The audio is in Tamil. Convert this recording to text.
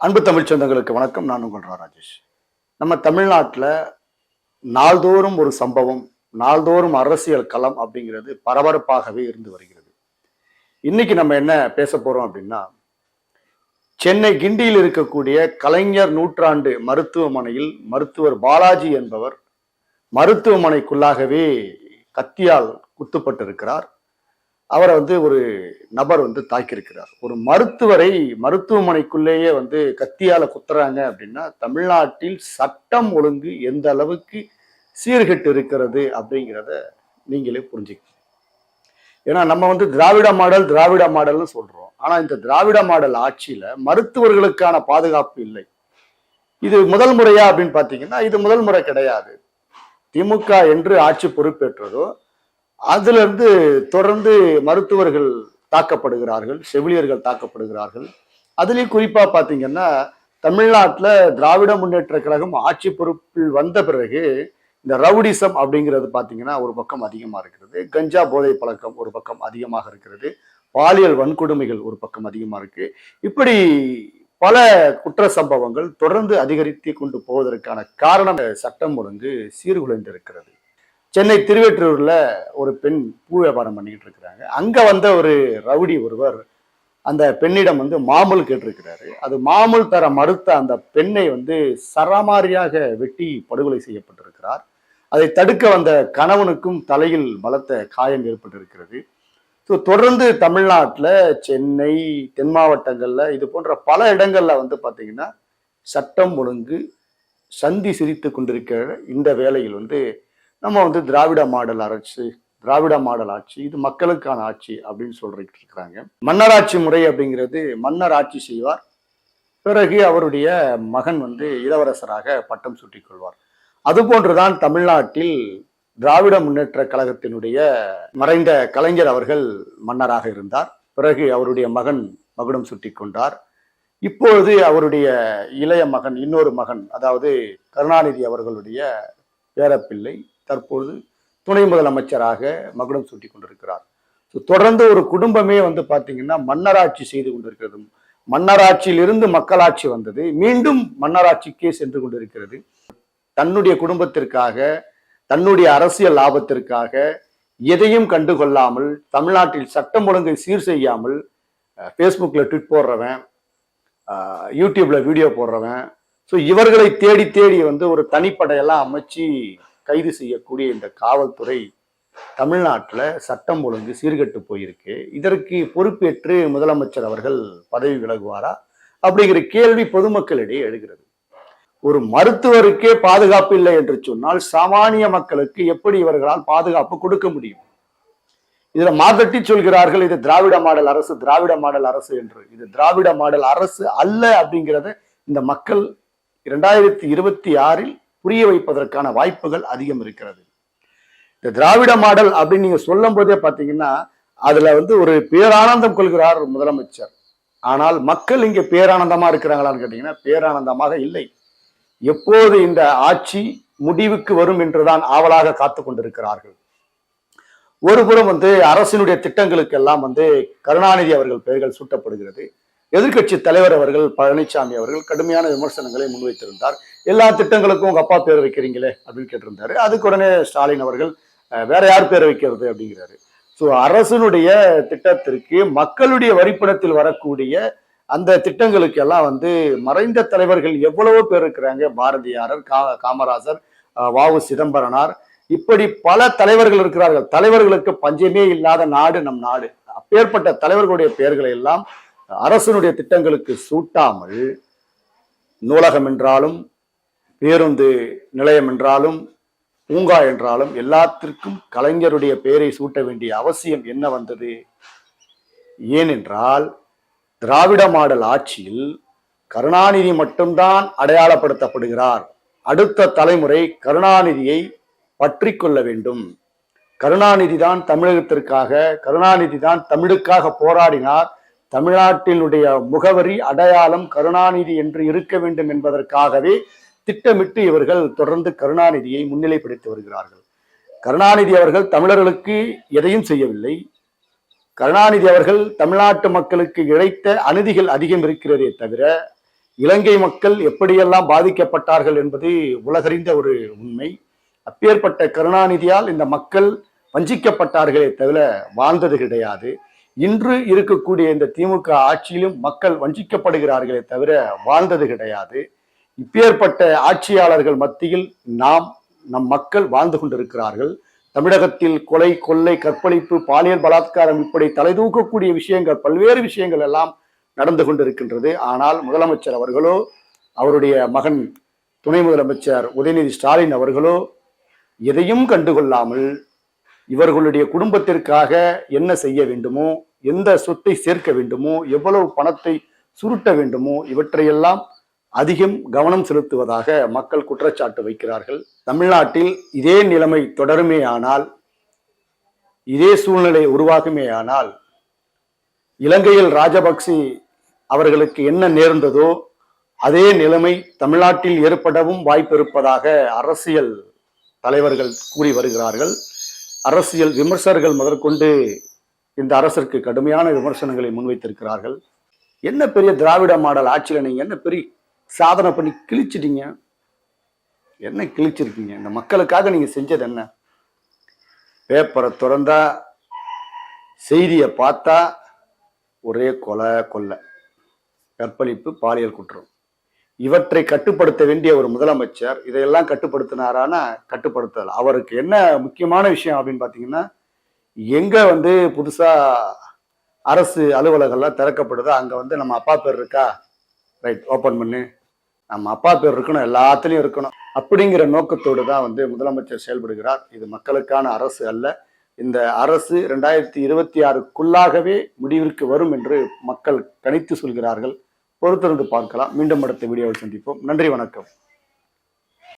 அன்பு தமிழ் சொந்தங்களுக்கு வணக்கம். நான் உங்கள் ரா ராஜேஷ். நம்ம தமிழ்நாட்டில் நாள்தோறும் ஒரு சம்பவம் நாள்தோறும் அரசியல் களம் அப்படிங்கிறது பரபரப்பாகவே இருந்து வருகிறது. இன்னைக்கு நம்ம என்ன பேச போறோம் அப்படின்னா சென்னை கிண்டியில் இருக்கக்கூடிய கலைஞர் நூற்றாண்டு மருத்துவமனையில் மருத்துவர் பாலாஜி என்பவர் மருத்துவமனைக்குள்ளாகவே கத்தியால் குத்துப்பட்டிருக்கிறார். அவரை வந்து ஒரு நபர் வந்து தாக்கியிருக்கிறார். ஒரு மருத்துவரை மருத்துவமனைக்குள்ளேயே வந்து கத்தியால குத்துறாங்க அப்படின்னா தமிழ்நாட்டில் சட்டம் ஒழுங்கு எந்த அளவுக்கு சீர்கெட்டு இருக்கிறது அப்படிங்கிறத நீங்களே புரிஞ்சுக்கணும். ஏன்னா நம்ம வந்து திராவிட மாடல் திராவிட மாடல்னு சொல்றோம். ஆனா இந்த திராவிட மாடல் ஆட்சியில மருத்துவர்களுக்கான பாதுகாப்பு இல்லை. இது முதல் முறையா அப்படின்னு பாத்தீங்கன்னா இது முதல் முறை கிடையாது. திமுக என்று ஆட்சி பொறுப்பேற்றதோ அதுல இருந்து தொடர்ந்து மருத்துவர்கள் தாக்கப்படுகிறார்கள் செவிலியர்கள் தாக்கப்படுகிறார்கள். அதுலேயும் குறிப்பா பாத்தீங்கன்னா தமிழ்நாட்டில் திராவிட முன்னேற்ற கழகம் ஆட்சி பொறுப்பில் வந்த பிறகு இந்த ரவுடிசம் அப்படிங்கிறது பார்த்தீங்கன்னா ஒரு பக்கம் அதிகமாக இருக்கிறது. கஞ்சா போதை பழக்கம் ஒரு பக்கம் அதிகமாக இருக்கிறது. பாலியல் வன்கொடுமைகள் ஒரு பக்கம் அதிகமாக இருக்கு. இப்படி பல குற்ற சம்பவங்கள் தொடர்ந்து அதிகரித்து கொண்டு போவதற்கான காரணம் சட்டம் ஒழுங்கு சீர்குலைந்திருக்கிறது. சென்னை திருவெற்றூர்ல ஒரு பெண் பூ வியாபாரம் பண்ணிக்கிட்டு இருக்கிறாங்க. அங்க வந்த ஒரு ரவுடி ஒருவர் அந்த பெண்ணிடம் வந்து மாமூல் கேட்டிருக்கிறாரு. அது மாமூல் தர மறுத்த அந்த பெண்ணை வந்து சரமாரியாக வெட்டி படுகொலை செய்யப்பட்டிருக்கிறார். அதை தடுக்க வந்த கணவனுக்கும் தலையில் பலத்த காயம் ஏற்பட்டிருக்கிறது. ஸோ தொடர்ந்து தமிழ்நாட்டில் சென்னை தென் மாவட்டங்களில் இது போன்ற பல இடங்களில் வந்து பார்த்தீங்கன்னா சட்டம் ஒழுங்கு சந்தி சிரித்து கொண்டிருக்கிற இந்த வேளையில் வந்து நம்ம வந்து திராவிட மாடல் அரசு திராவிட மாடல் ஆட்சி இது மக்களுக்கான ஆட்சி அப்படின்னு சொல்லிட்டு இருக்கிறாங்க. மன்னராட்சி முறை அப்படிங்கிறது மன்னர் ஆட்சி செய்வார். பிறகு அவருடைய மகன் வந்து இளவரசராக பட்டம் சுட்டி கொள்வார். அதுபோன்றுதான் தமிழ்நாட்டில் திராவிட முன்னேற்ற கழகத்தினுடைய மறைந்த கலைஞர் அவர்கள் மன்னராக இருந்தார். பிறகு அவருடைய மகன் மகுடம் சுட்டி கொண்டார். இப்பொழுது அவருடைய இளைய மகன் இன்னொரு மகன் அதாவது கருணாநிதி அவர்களுடைய பேரப்பிள்ளை தற்பொழுது துணை முதலமைச்சராக மகுடம் சூட்டி கொண்டிருக்கிறார். ஸோ தொடர்ந்து ஒரு குடும்பமே வந்து பார்த்தீங்கன்னா மன்னராட்சி செய்து கொண்டிருக்கிறது மன்னராட்சியிலிருந்து மக்களாட்சி வந்தது மீண்டும் மன்னராட்சிக்கே சென்று கொண்டிருக்கிறது. தன்னுடைய குடும்பத்திற்காக தன்னுடைய அரசியல் லாபத்திற்காக எதையும் கண்டுகொள்ளாமல் தமிழ்நாட்டில் சட்டம் ஒழுங்கை சீர் செய்யாமல் ஃபேஸ்புக்கில் ட்விட் போடுறவன் யூடியூப்பில் யூடியூப்ல வீடியோ போடுறவன். ஸோ இவர்களை தேடி தேடி வந்து ஒரு தனிப்படையெல்லாம் அமைச்சு கைது செய்யக்கூடிய இந்த காவல்துறை தமிழ்நாட்டில் சட்டம் ஒழுங்கு சீர்கெட்டு போயிருக்கு. இதற்கு பொறுப்பேற்று முதலமைச்சர் அவர்கள் பதவி விலகுவாரா? அப்படிங்கிற கேள்வி பொதுமக்களிடையே எழுகிறது. ஒரு மருத்துவருக்கே பாதுகாப்பு இல்லை என்று சொன்னால் சாமானிய மக்களுக்கு எப்படி இவர்களால் பாதுகாப்பு கொடுக்க முடியும்? இதுல மாதட்டி சொல்கிறார்கள் இது திராவிட மாடல் அரசு திராவிட மாடல் அரசு என்று. இது திராவிட மாடல் அரசு அல்ல அப்படிங்கிறத இந்த மக்கள் இரண்டாயிரத்தி இருபத்தி ஆறில் புரிய வைப்பதற்கான வாய்ப்புகள் அதிகம் இருக்கிறது. இந்த திராவிட மாடல் அப்படின்னு நீங்க சொல்லும் போதே பாத்தீங்கன்னா அதுல வந்து ஒரு பேரானந்தம் கொள்கிறார் முதலமைச்சர். ஆனால் மக்கள் இங்க பேரானந்தமா இருக்கிறாங்களான்னு கேட்டீங்கன்னா பேரானந்தமாக இல்லை. எப்போது இந்த ஆட்சி முடிவுக்கு வரும் என்றுதான் ஆவலாக காத்து கொண்டிருக்கிறார்கள். ஒருபுறம் வந்து அரசினுடைய திட்டங்களுக்கு எல்லாம் வந்து கருணாநிதி அவர்கள் பெயர்கள் சூட்டப்படுகிறது. எதிர்க்கட்சி தலைவர் அவர்கள் பழனிசாமி அவர்கள் கடுமையான விமர்சனங்களை முன்வைத்திருந்தார். எல்லா திட்டங்களுக்கும் உங்க அப்பா பேர் வைக்கிறீங்களே அப்படின்னு கேட்டிருந்தாரு. அதுக்கு உடனே ஸ்டாலின் அவர்கள் வேற யார் பேர் வைக்கிறது? அப்படிங்கிறாரு. ஸோ அரசனுடைய திட்டத்திற்கு மக்களுடைய வரிப்பணத்தில் வரக்கூடிய அந்த திட்டங்களுக்கு எல்லாம் வந்து மறைந்த தலைவர்கள் எவ்வளவோ பேர் இருக்கிறாங்க. பாரதியாரர் கா காமராஜர் வாவு சிதம்பரனார். இப்படி பல தலைவர்கள் இருக்கிறார்கள். தலைவர்களுக்கு பஞ்சமே இல்லாத நாடு நம் நாடு. அப்பேற்பட்ட தலைவர்களுடைய பெயர்களை எல்லாம் அரசனுடைய திட்டங்களுக்கு சூட்டாமல் நூலகம் என்றாலும் பேருந்து நிலையம் என்றாலும் பூங்கா என்றாலும் எல்லாத்திற்கும் கலைஞருடைய பெயரை சூட்ட வேண்டிய அவசியம் என்ன வந்தது? ஏனென்றால் திராவிட மாடல் ஆட்சியில் கருணாநிதி மட்டும்தான் அடையாளப்படுத்தப்படுகிறார். அடுத்த தலைமுறை கருணாநிதியை பற்றி கொள்ள வேண்டும். கருணாநிதி தான் தமிழகத்திற்காக கருணாநிதி தான் தமிழுக்காக போராடினார். தமிழ்நாட்டினுடைய முகவரி அடையாளம் கருணாநிதி என்று இருக்க வேண்டும் என்பதற்காகவே திட்டமிட்டு இவர்கள் தொடர்ந்து கருணாநிதியை முன்னிலைப்படுத்தி வருகிறார்கள். கருணாநிதி அவர்கள் தமிழர்களுக்கு எதையும் செய்யவில்லை. கருணாநிதி அவர்கள் தமிழ்நாட்டு மக்களுக்கு இழைத்த அநீதிகள் அதிகம் இருக்கிறதே தவிர இலங்கை மக்கள் எப்படியெல்லாம் பாதிக்கப்பட்டார்கள் என்பது உலகறிந்த ஒரு உண்மை. அப்பேற்பட்ட கருணாநிதியால் இந்த மக்கள் வஞ்சிக்கப்பட்டார்களே தவிர வாழ்ந்தது கிடையாது. இன்று இருக்கக்கூடிய இந்த திமுக ஆட்சியிலும் மக்கள் வஞ்சிக்கப்படுகிறார்களே தவிர வாழ்ந்தது கிடையாது. இப்பேற்பட்ட ஆட்சியாளர்கள் மத்தியில் நாம் நம் மக்கள் வாழ்ந்து கொண்டிருக்கிறார்கள். தமிழகத்தில் கொலை கொள்ளை கற்பழிப்பு பாலியல் பலாத்காரம் இப்படி தலைதூக்கக்கூடிய விஷயங்கள் பல்வேறு விஷயங்கள் எல்லாம் நடந்து கொண்டிருக்கின்றது. ஆனால் முதலமைச்சர் அவர்களோ அவருடைய மகன் துணை முதலமைச்சர் உதயநிதி ஸ்டாலின் அவர்களோ எதையும் கண்டுகொள்ளாமல் இவர்களுடைய குடும்பத்திற்காக என்ன செய்ய வேண்டுமோ எந்த சொத்தை சேர்க்க வேண்டுமோ எவ்வளவு பணத்தை சுருட்ட வேண்டுமோ இவற்றையெல்லாம் அதிகம் கவனம் செலுத்துவதாக மக்கள் குற்றச்சாட்டு வைக்கிறார்கள். தமிழ்நாட்டில் இதே நிலைமை தொடருமே ஆனால் இதே சூழ்நிலை உருவாகுமே ஆனால் இலங்கையில் ராஜபக்சி அவர்களுக்கு என்ன நேர்ந்ததோ அதே நிலைமை தமிழ்நாட்டில் ஏற்படவும் வாய்ப்பு இருப்பதாக அரசியல் தலைவர்கள் கூறி வருகிறார்கள். அரசியல் விமர்சகர்கள் முதற்கொண்டு இந்த அரசருக்கு கடுமையான விமர்சனங்களை முன்வைத்திருக்கிறார்கள். என்ன பெரிய திராவிட மாடல் ஆட்சியில் நீங்கள் என்ன பெரிய சாதனை பண்ணி கிழிச்சிட்டீங்க? என்ன கிழிச்சிருக்கீங்க? இந்த மக்களுக்காக நீங்கள் செஞ்சது என்ன? பேப்பரை திறந்தா செய்தியை பார்த்தா ஒரே கொலை கொள்ளை கற்பழிப்பு பாலியல் குற்றம். இவற்றை கட்டுப்படுத்த வேண்டிய ஒரு முதலமைச்சர் இதையெல்லாம் கட்டுப்படுத்தினாரானா? கட்டுப்படுத்தல். அவருக்கு என்ன முக்கியமான விஷயம் அப்படின்னு பார்த்தீங்கன்னா எங்கே வந்து புதுசாக அரசு அலுவலகம்லாம் திறக்கப்படுதோ அங்கே வந்து நம்ம அப்பா பேர் இருக்கா? ரைட் ஓப்பன் பண்ணு. நம்ம அப்பா பேர் இருக்கணும் எல்லாத்துலேயும் இருக்கணும். அப்படிங்கிற நோக்கத்தோடு தான் வந்து முதலமைச்சர் செயல்படுகிறார். இது மக்களுக்கான அரசு அல்ல. இந்த அரசு ரெண்டாயிரத்தி இருபத்தி ஆறுக்குள்ளாகவே முடிவிற்கு வரும் என்று மக்கள் கணித்து சொல்கிறார்கள். பொறுத்திருந்து பார்க்கலாம். மீண்டும் அடுத்த வீடியோவில் சந்திப்போம். நன்றி வணக்கம்.